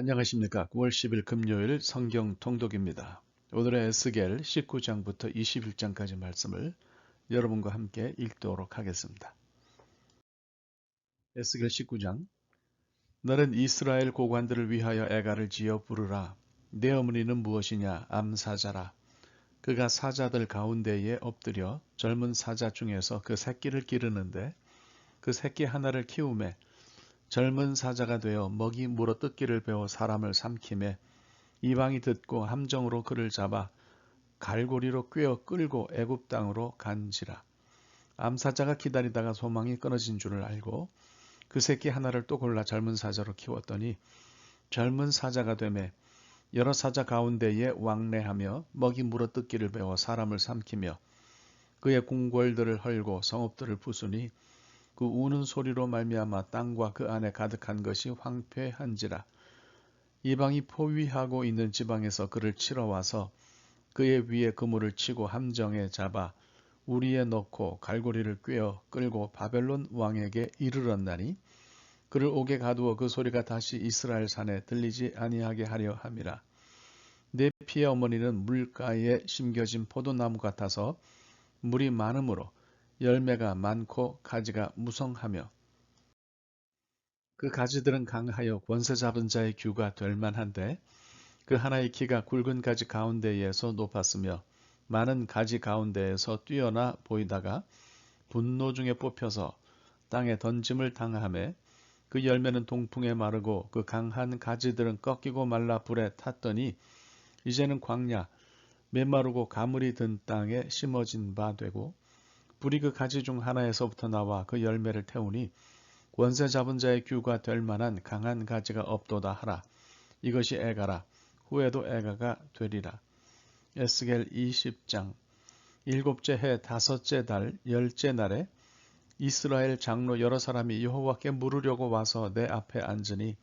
안녕하십니까. 9월 10일 금요일 성경 통독입니다. 오늘의 에스겔 19장부터 21장까지 말씀을 여러분과 함께 읽도록 하겠습니다. 에스겔 19장 너는 이스라엘 고관들을 위하여 애가를 지어 부르라. 내 어머니는 무엇이냐? 암사자라. 그가 사자들 가운데에 엎드려 젊은 사자 중에서 그 새끼를 기르는데 그 새끼 하나를 키우매 젊은 사자가 되어 먹이 물어 뜯기를 배워 사람을 삼킴에 이방이 듣고 함정으로 그를 잡아 갈고리로 꿰어 끌고 애굽 땅으로 간지라. 암사자가 기다리다가 소망이 끊어진 줄을 알고 그 새끼 하나를 또 골라 젊은 사자로 키웠더니 젊은 사자가 되매 여러 사자 가운데에 왕래하며 먹이 물어 뜯기를 배워 사람을 삼키며 그의 궁궐들을 헐고 성읍들을 부수니 그 우는 소리로 말미암아 땅과 그 안에 가득한 것이 황폐한지라 이방이 포위하고 있는 지방에서 그를 치러 와서 그의 위에 그물을 치고 함정에 잡아 우리에 넣고 갈고리를 꿰어 끌고 바벨론 왕에게 이르렀나니 그를 옥에 가두어 그 소리가 다시 이스라엘 산에 들리지 아니하게 하려 함이라. 내 피의 어머니는 물가에 심겨진 포도나무 같아서 물이 많으므로 열매가 많고 가지가 무성하며 그 가지들은 강하여 권세 잡은 자의 규가 될 만한데 그 하나의 키가 굵은 가지 가운데에서 높았으며 많은 가지 가운데에서 뛰어나 보이다가 분노 중에 뽑혀서 땅에 던짐을 당함에 그 열매는 동풍에 마르고 그 강한 가지들은 꺾이고 말라 불에 탔더니 이제는 광야 메마르고 가물이 든 땅에 심어진 바 되고 불이 그 가지 중 하나에서부터 나와 그 열매를 태우니 원세 잡은 자의 규가 될 만한 강한 가지가 없도다 하라. 이것이 애가라. 후에도 애가가 되리라. 에스겔 20장 일곱째 해 다섯째 달 열째 날에 이스라엘 장로 여러 사람이 여호와께 물으려고 와서 내 앞에 앉으니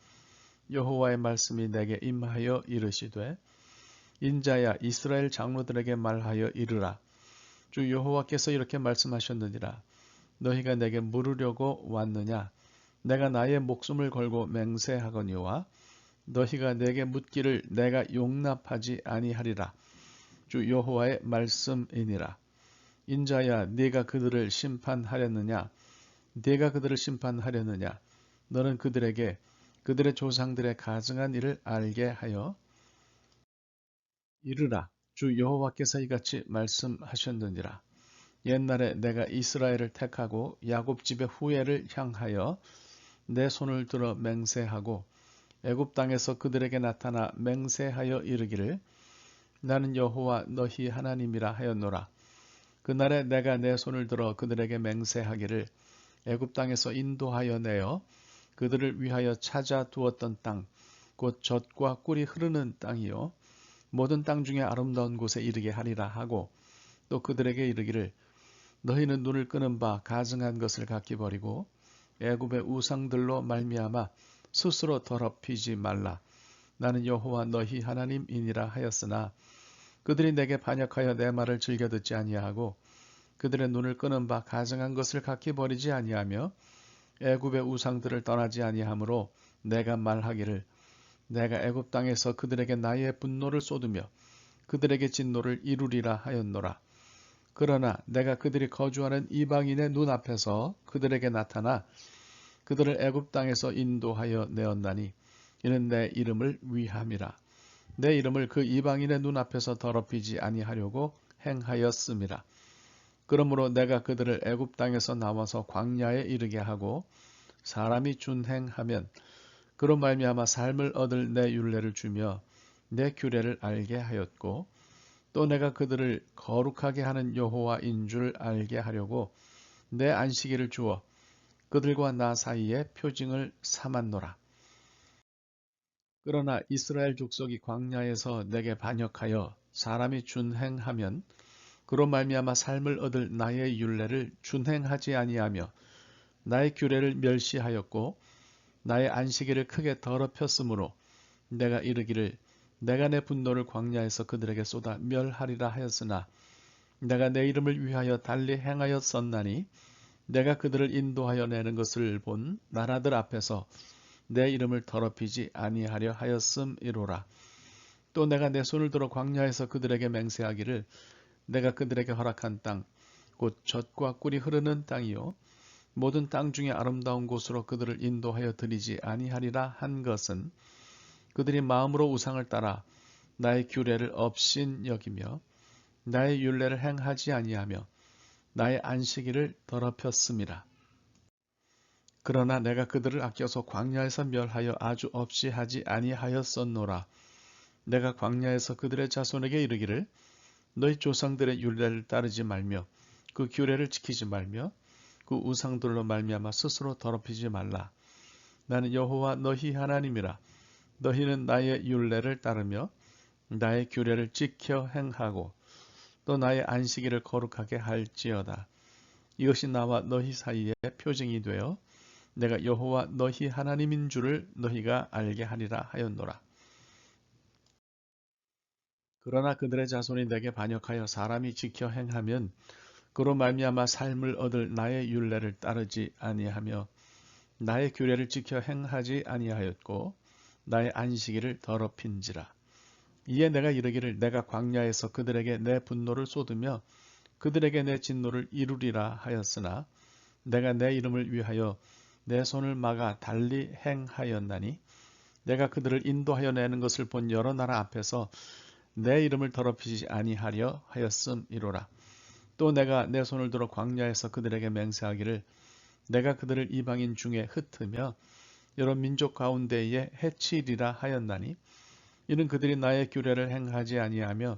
여호와의 말씀이 내게 임하여 이르시되 인자야 이스라엘 장로들에게 말하여 이르라 주 여호와께서 이렇게 말씀하셨느니라. 너희가 내게 물으려고 왔느냐? 내가 나의 목숨을 걸고 맹세하거니와 너희가 내게 묻기를 내가 용납하지 아니하리라. 주 여호와의 말씀이니라. 인자야 네가 그들을 심판하렸느냐? 네가 그들을 심판하렸느냐? 너는 그들에게 그들의 조상들의 가증한 일을 알게 하여 이르라. 주 여호와께서 이같이 말씀하셨느니라. 옛날에 내가 이스라엘을 택하고 야곱 집의 후예를 향하여 내 손을 들어 맹세하고 애굽 땅에서 그들에게 나타나 맹세하여 이르기를 나는 여호와 너희 하나님이라 하였노라. 그날에 내가 내 손을 들어 그들에게 맹세하기를 애굽 땅에서 인도하여 내어 그들을 위하여 찾아 두었던 땅, 곧 젖과 꿀이 흐르는 땅이요 모든 땅 중에 아름다운 곳에 이르게 하리라 하고 또 그들에게 이르기를 너희는 눈을 끄는 바 가증한 것을 갖기 버리고 애굽의 우상들로 말미암아 스스로 더럽히지 말라. 나는 여호와 너희 하나님이니라 하였으나 그들이 내게 반역하여 내 말을 즐겨 듣지 아니하고 그들의 눈을 끄는 바 가증한 것을 갖기 버리지 아니하며 애굽의 우상들을 떠나지 아니하므로 내가 말하기를 내가 애굽 땅에서 그들에게 나의 분노를 쏟으며 그들에게 진노를 이루리라 하였노라. 그러나 내가 그들이 거주하는 이방인의 눈앞에서 그들에게 나타나 그들을 애굽 땅에서 인도하여 내었나니 이는 내 이름을 위함이라. 내 이름을 그 이방인의 눈앞에서 더럽히지 아니하려고 행하였음이라. 그러므로 내가 그들을 애굽 땅에서 나와서 광야에 이르게 하고 사람이 준행하면 그로 말미암아 삶을 얻을 내 율례를 주며 내 규례를 알게 하였고 또 내가 그들을 거룩하게 하는 여호와인 줄 알게 하려고 내 안식일을 주어 그들과 나 사이에 표징을 삼았노라. 그러나 이스라엘 족속이 광야에서 내게 반역하여 사람이 준행하면 그로 말미암아 삶을 얻을 나의 율례를 준행하지 아니하며 나의 규례를 멸시하였고 나의 안식일을 크게 더럽혔으므로 내가 이르기를 내가 내 분노를 광야에서 그들에게 쏟아 멸하리라 하였으나 내가 내 이름을 위하여 달리 행하였었나니 내가 그들을 인도하여 내는 것을 본 나라들 앞에서 내 이름을 더럽히지 아니하려 하였음이로라. 또 내가 내 손을 들어 광야에서 그들에게 맹세하기를 내가 그들에게 허락한 땅 곧 젖과 꿀이 흐르는 땅이요 모든 땅 중에 아름다운 곳으로 그들을 인도하여 드리지 아니하리라 한 것은 그들이 마음으로 우상을 따라 나의 규례를 업신 여기며 나의 율례를 행하지 아니하며 나의 안식일을 더럽혔습니다. 그러나 내가 그들을 아껴서 광야에서 멸하여 아주 없이 하지 아니하였었노라. 내가 광야에서 그들의 자손에게 이르기를 너희 조상들의 율례를 따르지 말며 그 규례를 지키지 말며 그 우상들로 말미암아 스스로 더럽히지 말라. 나는 여호와 너희 하나님이라. 너희는 나의 율례를 따르며 나의 규례를 지켜 행하고 또 나의 안식일을 거룩하게 할지어다. 이것이 나와 너희 사이에 표징이 되어 내가 여호와 너희 하나님인 줄을 너희가 알게 하리라 하였노라. 그러나 그들의 자손이 내게 반역하여 사람이 지켜 행하면 그로 말미암아 삶을 얻을 나의 율례를 따르지 아니하며 나의 규례를 지켜 행하지 아니하였고 나의 안식일을 더럽힌지라. 이에 내가 이르기를 내가 광야에서 그들에게 내 분노를 쏟으며 그들에게 내 진노를 이루리라 하였으나 내가 내 이름을 위하여 내 손을 막아 달리 행하였나니 내가 그들을 인도하여 내는 것을 본 여러 나라 앞에서 내 이름을 더럽히지 아니하려 하였음이로라. 또 내가 내 손을 들어 광야에서 그들에게 맹세하기를 내가 그들을 이방인 중에 흩으며 여러 민족 가운데에 해치리라 하였나니 이는 그들이 나의 규례를 행하지 아니하며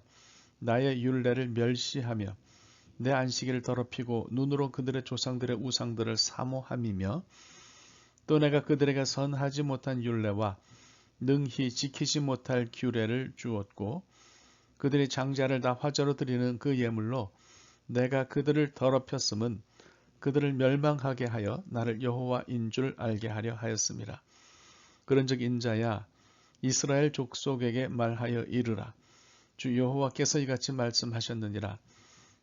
나의 율례를 멸시하며 내 안식일을 더럽히고 눈으로 그들의 조상들의 우상들을 사모함이며 또 내가 그들에게 선하지 못한 율례와 능히 지키지 못할 규례를 주었고 그들이 장자를 다 화제로 드리는 그 예물로 내가 그들을 더럽혔음은 그들을 멸망하게 하여 나를 여호와인 줄 알게 하려 하였습니다. 그런즉 인자야 이스라엘 족속에게 말하여 이르라. 주 여호와께서 이같이 말씀하셨느니라.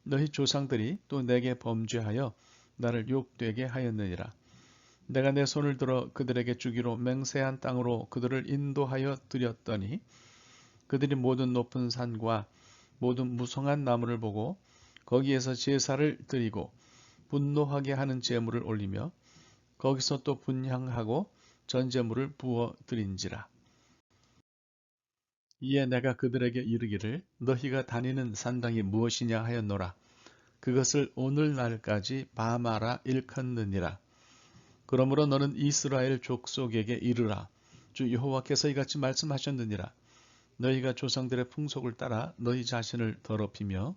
너희 조상들이 또 내게 범죄하여 나를 욕되게 하였느니라. 내가 내 손을 들어 그들에게 주기로 맹세한 땅으로 그들을 인도하여 드렸더니 그들이 모든 높은 산과 모든 무성한 나무를 보고 거기에서 제사를 드리고 분노하게 하는 제물을 올리며 거기서 또 분향하고 전제물을 부어 드린지라. 이에 내가 그들에게 이르기를 너희가 다니는 산당이 무엇이냐 하였노라. 그것을 오늘날까지 바마라 일컫느니라. 그러므로 너는 이스라엘 족속에게 이르라. 주 여호와께서 이같이 말씀하셨느니라. 너희가 조상들의 풍속을 따라 너희 자신을 더럽히며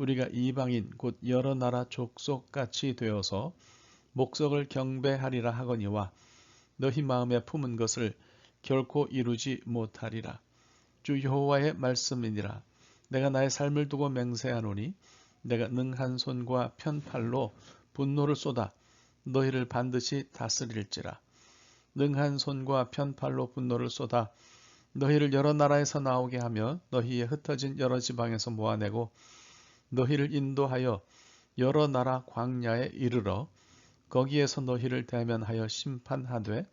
우리가 이방인 곧 여러 나라 족속같이 되어서 목석을 경배하리라 하거니와 너희 마음에 품은 것을 결코 이루지 못하리라. 주 여호와의 말씀이니라. 내가 나의 삶을 두고 맹세하노니 내가 능한 손과 편팔로 분노를 쏟아 너희를 반드시 다스릴지라. 능한 손과 편팔로 분노를 쏟아 너희를 여러 나라에서 나오게 하며 너희의 흩어진 여러 지방에서 모아내고 너희를 인도하여 여러 나라 광야에 이르러 거기에서 너희를 대면하여 심판하되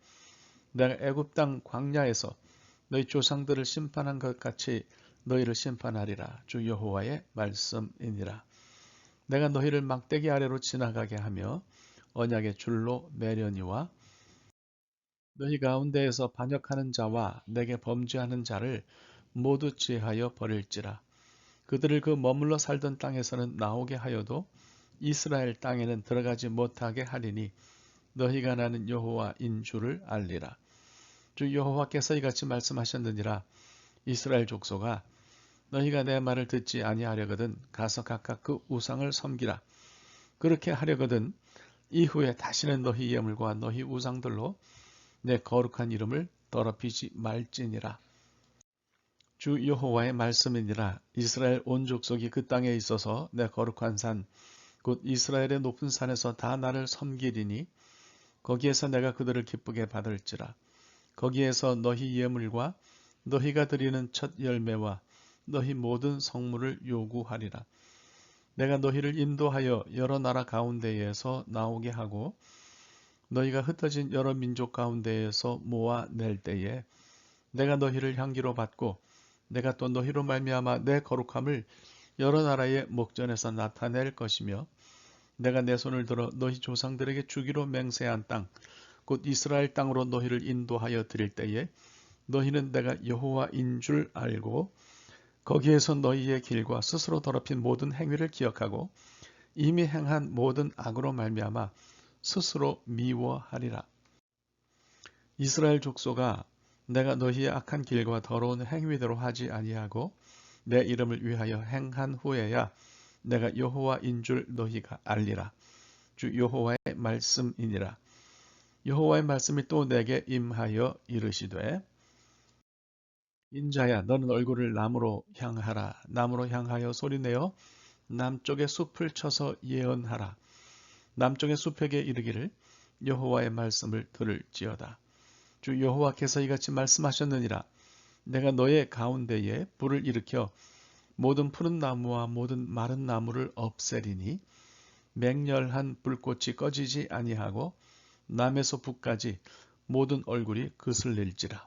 내가 애굽 땅 광야에서 너희 조상들을 심판한 것 같이 너희를 심판하리라. 주 여호와의 말씀이니라. 내가 너희를 막대기 아래로 지나가게 하며 언약의 줄로 매려니와 너희 가운데에서 반역하는 자와 내게 범죄하는 자를 모두 제하여 버릴지라 그들을 그 머물러 살던 땅에서는 나오게 하여도 이스라엘 땅에는 들어가지 못하게 하리니 너희가 나는 여호와인 줄을 알리라. 주 여호와께서 이같이 말씀하셨느니라 이스라엘 족속아 너희가 내 말을 듣지 아니하려거든 가서 각각 그 우상을 섬기라. 그렇게 하려거든 이후에 다시는 너희 예물과 너희 우상들로 내 거룩한 이름을 더럽히지 말지니라. 주 여호와의 말씀이니라. 이스라엘 온 족속이 그 땅에 있어서 내 거룩한 산 곧 이스라엘의 높은 산에서 다 나를 섬기리니 거기에서 내가 그들을 기쁘게 받을지라. 거기에서 너희 예물과 너희가 드리는 첫 열매와 너희 모든 성물을 요구하리라. 내가 너희를 인도하여 여러 나라 가운데에서 나오게 하고 너희가 흩어진 여러 민족 가운데에서 모아 낼 때에 내가 너희를 향기로 받고 내가 또 너희로 말미암아 내 거룩함을 여러 나라의 목전에서 나타낼 것이며 내가 내 손을 들어 너희 조상들에게 주기로 맹세한 땅 곧 이스라엘 땅으로 너희를 인도하여 드릴 때에 너희는 내가 여호와인 줄 알고 거기에서 너희의 길과 스스로 더럽힌 모든 행위를 기억하고 이미 행한 모든 악으로 말미암아 스스로 미워하리라. 이스라엘 족속아 내가 너희의 악한 길과 더러운 행위대로 하지 아니하고 내 이름을 위하여 행한 후에야 내가 여호와인 줄 너희가 알리라. 주 여호와의 말씀이니라. 여호와의 말씀이 또 내게 임하여 이르시되 인자야 너는 얼굴을 남으로 향하라. 남으로 향하여 소리내어 남쪽의 숲을 쳐서 예언하라. 남쪽의 숲에게 이르기를 여호와의 말씀을 들을지어다. 주 여호와께서 이같이 말씀하셨느니라. 내가 너의 가운데에 불을 일으켜 모든 푸른 나무와 모든 마른 나무를 없애리니 맹렬한 불꽃이 꺼지지 아니하고 남에서 북까지 모든 얼굴이 그슬릴지라.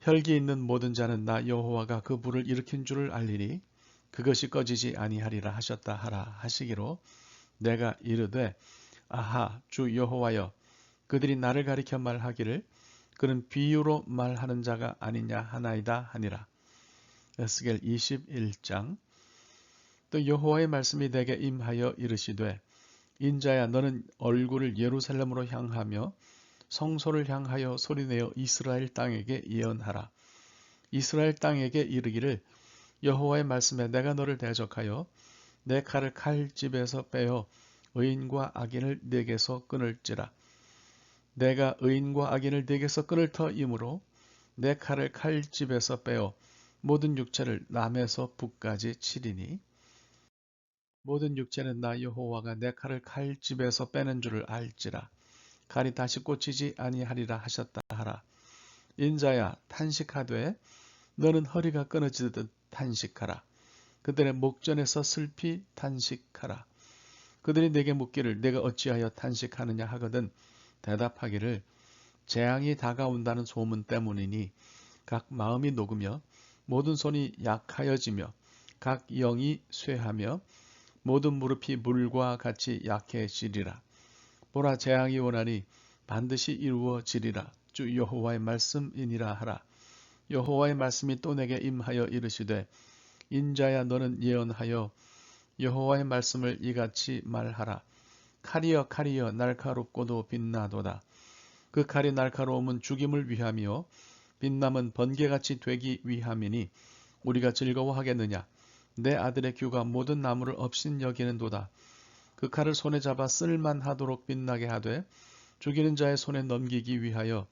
혈기 있는 모든 자는 나 여호와가 그 불을 일으킨 줄을 알리니 그것이 꺼지지 아니하리라 하셨다 하라 하시기로 내가 이르되 아하 주 여호와여 그들이 나를 가리켜 말하기를 그는 비유로 말하는 자가 아니냐 하나이다 하니라. 에스겔 21장 또 여호와의 말씀이 내게 임하여 이르시되 인자야 너는 얼굴을 예루살렘으로 향하며 성소를 향하여 소리내어 이스라엘 땅에게 예언하라. 이스라엘 땅에게 이르기를 여호와의 말씀에 내가 너를 대적하여 내 칼을 칼집에서 빼어 의인과 악인을 내게서 끊을지라. 내가 의인과 악인을 내게서 끊을 터이므로 내 칼을 칼집에서 빼어 모든 육체를 남에서 북까지 치리니 모든 육체는 나 여호와가 내 칼을 칼집에서 빼는 줄을 알지라. 칼이 다시 꽂히지 아니하리라 하셨다 하라. 인자야 탄식하되 너는 허리가 끊어지듯 탄식하라. 그들의 목전에서 슬피 탄식하라. 그들이 내게 묻기를 내가 어찌하여 탄식하느냐 하거든 대답하기를 재앙이 다가온다는 소문 때문이니 각 마음이 녹으며 모든 손이 약하여지며 각 영이 쇠하며 모든 무릎이 물과 같이 약해지리라. 보라 재앙이 오나니 반드시 이루어지리라. 주 여호와의 말씀이니라 하라. 여호와의 말씀이 또 내게 임하여 이르시되 인자야 너는 예언하여 여호와의 말씀을 이같이 말하라. 칼이여 칼이여 날카롭고도 빛나도다. 그 칼이 날카로움은 죽임을 위함이요 빛남은 번개같이 되기 위함이니 우리가 즐거워하겠느냐 내 아들의 규가 모든 나무를 없인 여기는도다. 그 칼을 손에 잡아 쓸만하도록 빛나게 하되 죽이는 자의 손에 넘기기 위하여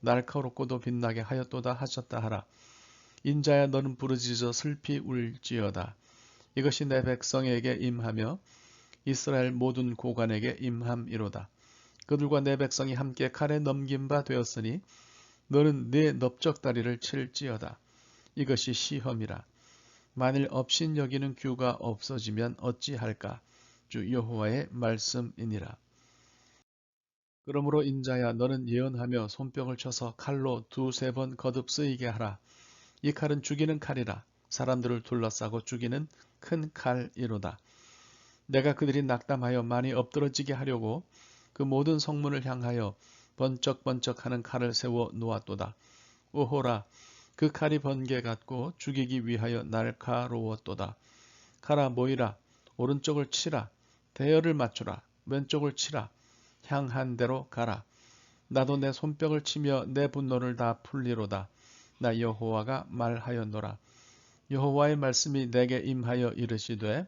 날카롭고도 빛나게 하였도다 하셨다 하라. 인자야 너는 부르짖어 슬피 울지어다. 이것이 내 백성에게 임하며 이스라엘 모든 고관에게 임함이로다. 그들과 내 백성이 함께 칼에 넘긴 바 되었으니 너는 네 넓적다리를 칠지어다. 이것이 시험이라. 만일 없인 여기는 규가 없어지면 어찌할까? 주 여호와의 말씀이니라. 그러므로 인자야 너는 예언하며 손뼉을 쳐서 칼로 두세 번 거듭 쓰이게 하라. 이 칼은 죽이는 칼이라. 사람들을 둘러싸고 죽이는 큰 칼이로다. 내가 그들이 낙담하여 많이 엎드러지게 하려고 그 모든 성문을 향하여 번쩍번쩍하는 칼을 세워 놓았도다. 오호라 그 칼이 번개 같고 죽이기 위하여 날카로웠도다. 가라 모이라 오른쪽을 치라 대열을 맞추라 왼쪽을 치라 향한 대로 가라 나도 내 손뼉을 치며 내 분노를 다 풀리로다. 나 여호와가 말하였노라. 여호와의 말씀이 내게 임하여 이르시되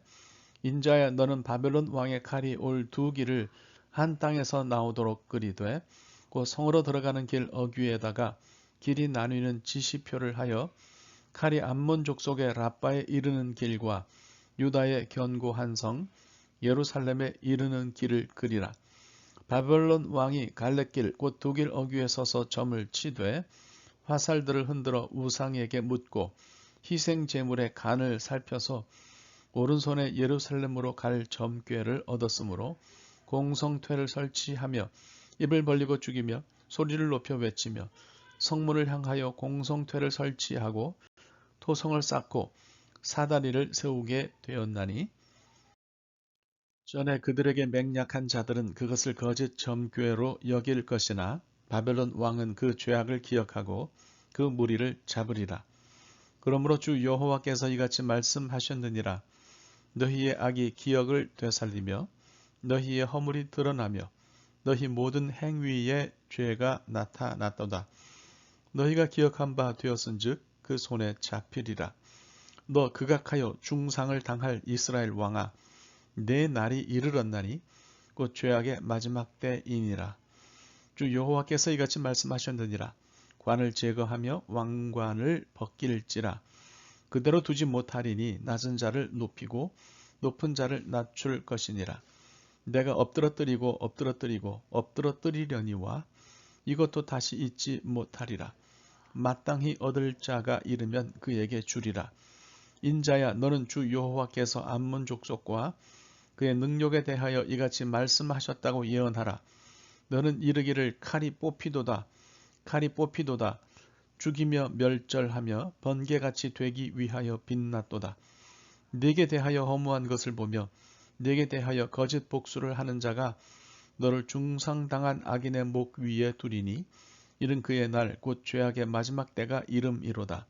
인자야 너는 바벨론 왕의 칼이 올 두 길을 한 땅에서 나오도록 끓이되 곧 성으로 들어가는 길 어귀에다가 길이 나뉘는 지시표를 하여 칼이 암몬 족속의 라빠에 이르는 길과 유다의 견고한 성 예루살렘에 이르는 길을 그리라. 바벨론 왕이 갈래길 곧 독일 어귀에 서서 점을 치되 화살들을 흔들어 우상에게 묻고 희생 제물의 간을 살펴서 오른손에 예루살렘으로 갈 점괘를 얻었으므로 공성퇴를 설치하며 입을 벌리고 죽이며 소리를 높여 외치며 성문을 향하여 공성퇴를 설치하고 토성을 쌓고 사다리를 세우게 되었나니 전에 그들에게 맹약한 자들은 그것을 거짓 점괘로 여길 것이나 바벨론 왕은 그 죄악을 기억하고 그 무리를 잡으리라. 그러므로 주 여호와께서 이같이 말씀하셨느니라. 너희의 악이 기억을 되살리며 너희의 허물이 드러나며 너희 모든 행위의 죄가 나타났도다. 너희가 기억한 바 되었은즉 그 손에 잡히리라. 너 극악하여 중상을 당할 이스라엘 왕아 내 날이 이르렀나니 곧 죄악의 마지막 때이니라. 주 여호와께서 이같이 말씀하셨느니라. 관을 제거하며 왕관을 벗길지라. 그대로 두지 못하리니 낮은 자를 높이고 높은 자를 낮출 것이니라. 내가 엎드러뜨리고 엎드러뜨리고 엎드러뜨리려니와 이것도 다시 잊지 못하리라. 마땅히 얻을 자가 이르면 그에게 주리라. 인자야 너는 주 여호와께서 암몬 족속과 그의 능력에 대하여 이같이 말씀하셨다고 예언하라. 너는 이르기를 칼이 뽑히도다. 칼이 뽑히도다. 죽이며 멸절하며 번개같이 되기 위하여 빛났도다. 네게 대하여 허무한 것을 보며 네게 대하여 거짓 복수를 하는 자가 너를 중상당한 악인의 목 위에 두리니 이른 그의 날 곧 죄악의 마지막 때가 이름이로다.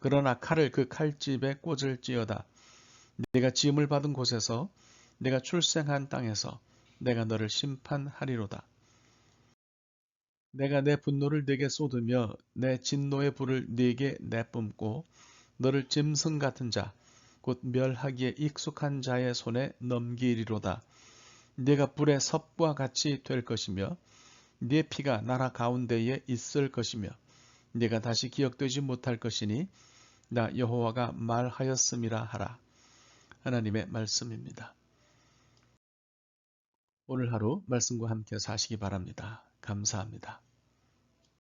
그러나 칼을 그 칼집에 꽂을지어다. 네가 지음을 받은 곳에서 내가 출생한 땅에서 내가 너를 심판하리로다. 내가 내 분노를 네게 쏟으며 내 진노의 불을 네게 내뿜고 너를 짐승 같은 자, 곧 멸하기에 익숙한 자의 손에 넘기리로다. 네가 불의 섭과 같이 될 것이며 네 피가 나라 가운데에 있을 것이며 네가 다시 기억되지 못할 것이니 나 여호와가 말하였음이라 하라. 하나님의 말씀입니다. 오늘 하루 말씀과 함께 사시기 바랍니다. 감사합니다.